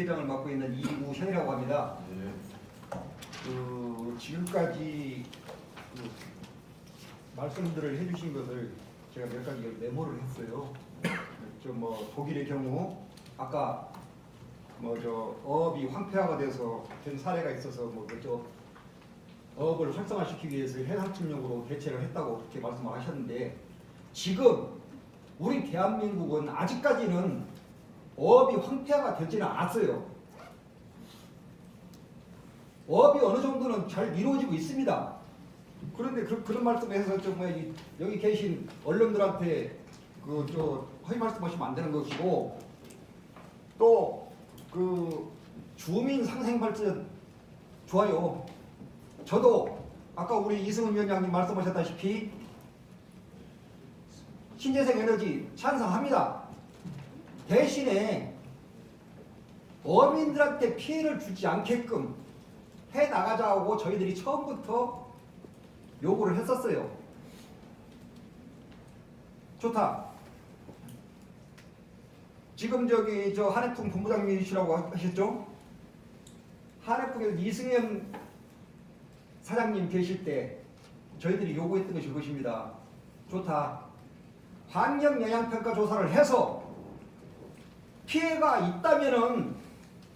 회장을 맡고 있는 이우현이라고 합니다. 네. 그 지금까지 그 말씀들을 해주신 것을 제가 몇 가지 메모를 했어요. 좀 뭐 독일의 경우 아까 뭐 저 어업이 황폐화가 돼서 된 사례가 있어서 뭐 그저 어업을 활성화시키기 위해서 해상침략으로 대체를 했다고 그렇게 말씀을 하셨는데 지금 우리 대한민국은 아직까지는 어업이 황폐화가 되지는 않았어요. 어업이 어느 정도는 잘 이루어지고 있습니다. 그런데 그, 그런 말씀에서 좀 여기 계신 언론들한테 그 저 허위 말씀하시면 안 되는 것이고 또 그 주민 상생 발전 좋아요. 저도 아까 우리 이승훈 위원장님 말씀하셨다시피 신재생 에너지 찬성합니다. 대신에 어민들한테 피해를 주지 않게끔 해 나가자고 저희들이 처음부터 요구를 했었어요. 좋다. 지금 저기 저 한해풍 본부장님이시라고 하셨죠? 한해풍에서 이승현 사장님 계실 때 저희들이 요구했던 것이 그것입니다. 좋다. 환경 영향 평가 조사를 해서 피해가 있다면은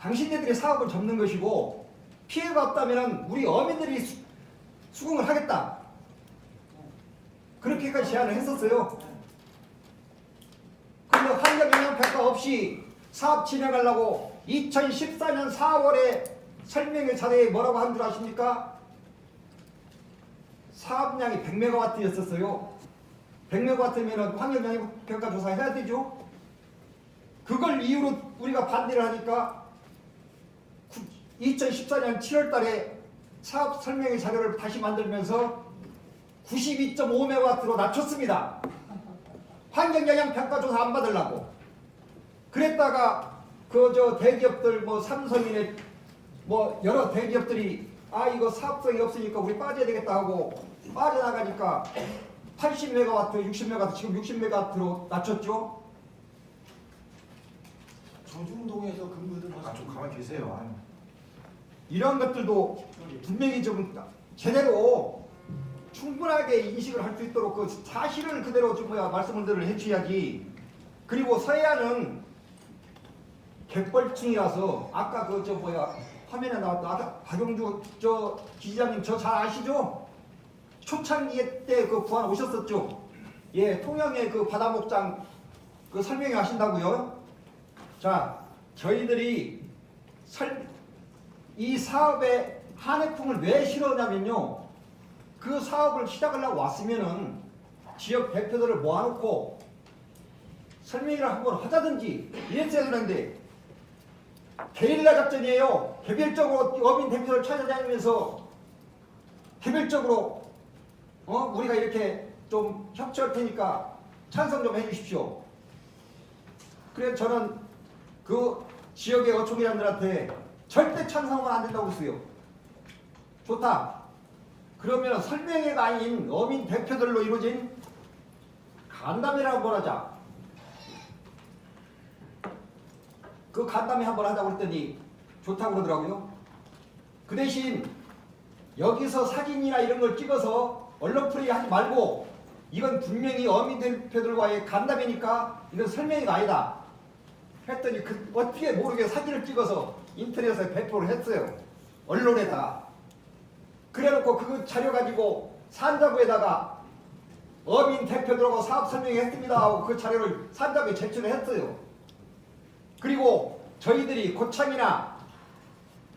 당신네들이 사업을 접는 것이고 피해가 없다면은 우리 어민들이 수, 수긍을 하겠다. 그렇게까지 제안을 했었어요. 그런데 환경 영향 평가 없이 사업 진행하려고 2014년 4월에 설명회 자료에 뭐라고 한 줄 아십니까? 사업량이 100메가와트였었어요. 100메가와트면 환경 영향 평가 조사 해야 되죠. 그걸 이유로 우리가 반대를 하니까 2014년 7월 달에 사업 설명회 자료를 다시 만들면서 92.5메가와트로 낮췄습니다. 환경 영향 평가 조사 안 받으려고. 그랬다가 그 저 대기업들 뭐 삼성이네 뭐 여러 대기업들이 아 이거 사업성이 없으니까 우리 빠져야 되겠다 하고 빠져나가니까 80메가와트, 60메가와트 지금 60메가와트로 낮췄죠. 조중동에서 근무들 아, 좀 가만히 계세요. 이런 것들도 분명히 좀 제대로 충분하게 인식을 할 수 있도록 그 사실을 그대로 좀 뭐야 말씀을 해주셔야지. 그리고 서해안은 갯벌층이라서 아까 그 저 뭐야 화면에 나왔던 아까 박용주 저 기자님 저 잘 아시죠? 초창기 때그 부안 오셨었죠? 예, 통영의 그 바다목장 그 설명회 하신다고요? 자, 저희들이 설, 이 사업에 한해풍을 왜 실어냐면요. 그 사업을 시작하려고 왔으면은 지역 대표들을 모아놓고 설명회를 한번 하자든지 이랬어야 되는데 게릴라 작전이에요. 개별적으로 어민 대표를 찾아다니면서 개별적으로 어 우리가 이렇게 좀 협조할 테니까 찬성 좀 해주십시오. 그래서 저는 그 지역의 어촌이람들한테 절대 찬성은 안 된다고 했어요. 좋다. 그러면 설명회가 아닌 어민 대표들로 이루어진 간담회를 한번 하자. 그 간담회 한번 하자고 했더니 좋다고 그러더라고요. 그 대신 여기서 사진이나 이런 걸 찍어서 언론 프레이 하지 말고 이건 분명히 어민 대표들과의 간담회니까 이건 설명회가 아니다. 했더니 그 어떻게 모르게 사진을 찍어서 인터넷에 배포를 했어요. 언론에다가. 그래놓고 그 자료 가지고 산자부에다가 어민 대표들하고 사업 설명했습니다 하고 그 자료를 산자부에 제출을 했어요. 그리고 저희들이 고창이나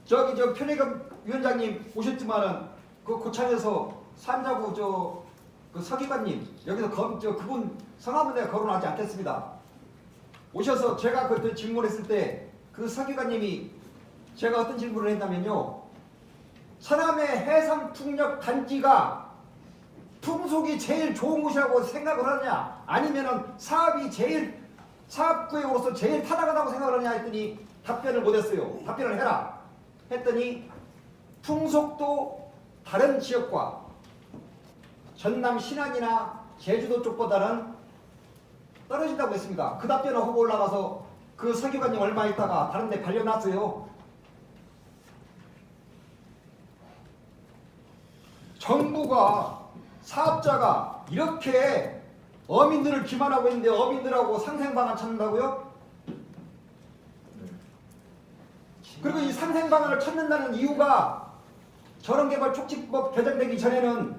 저기 저 편의점 위원장님 오셨지만은 그 고창에서 산자부 저그 서기관님 여기서 검, 저 그분 성함은 내가 거론하지 않겠습니다. 오셔서 제가 그때 질문했을 때 그 서기관님이 제가 어떤 질문을 했냐면요. 서남의 해상 풍력 단지가 풍속이 제일 좋은 곳이라고 생각을 하느냐 아니면은 사업이 제일 사업구역으로서 제일 타당하다고 생각을 하냐 했더니 답변을 못했어요. 답변을 해라. 했더니 풍속도 다른 지역과 전남 신안이나 제주도 쪽보다는 떨어진다고 했습니다. 그 답변을 하고 올라가서 그 서기관님 얼마 있다가 다른 데 발려놨어요. 정부가 사업자가 이렇게 어민들을 기만하고 있는데 어민들하고 상생방안 찾는다고요? 그리고 이 상생방안을 찾는다는 이유가 저런개발 촉진법 개정되기 전에는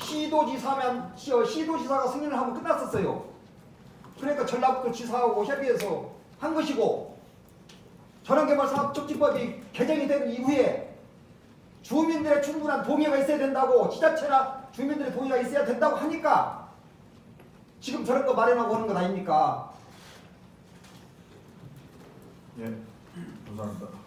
시도지사면 시- 어, 시도지사가 승인을 하면 끝났었어요. 전라북도 지사하고 협의해서 한 것이고 전원개발 사업 촉진법이 개정이 된 이후에 주민들의 충분한 동의가 있어야 된다고 지자체나 주민들의 동의가 있어야 된다고 하니까 지금 저런 거 마련하고 하는 것 아닙니까? 예, 감사합니다.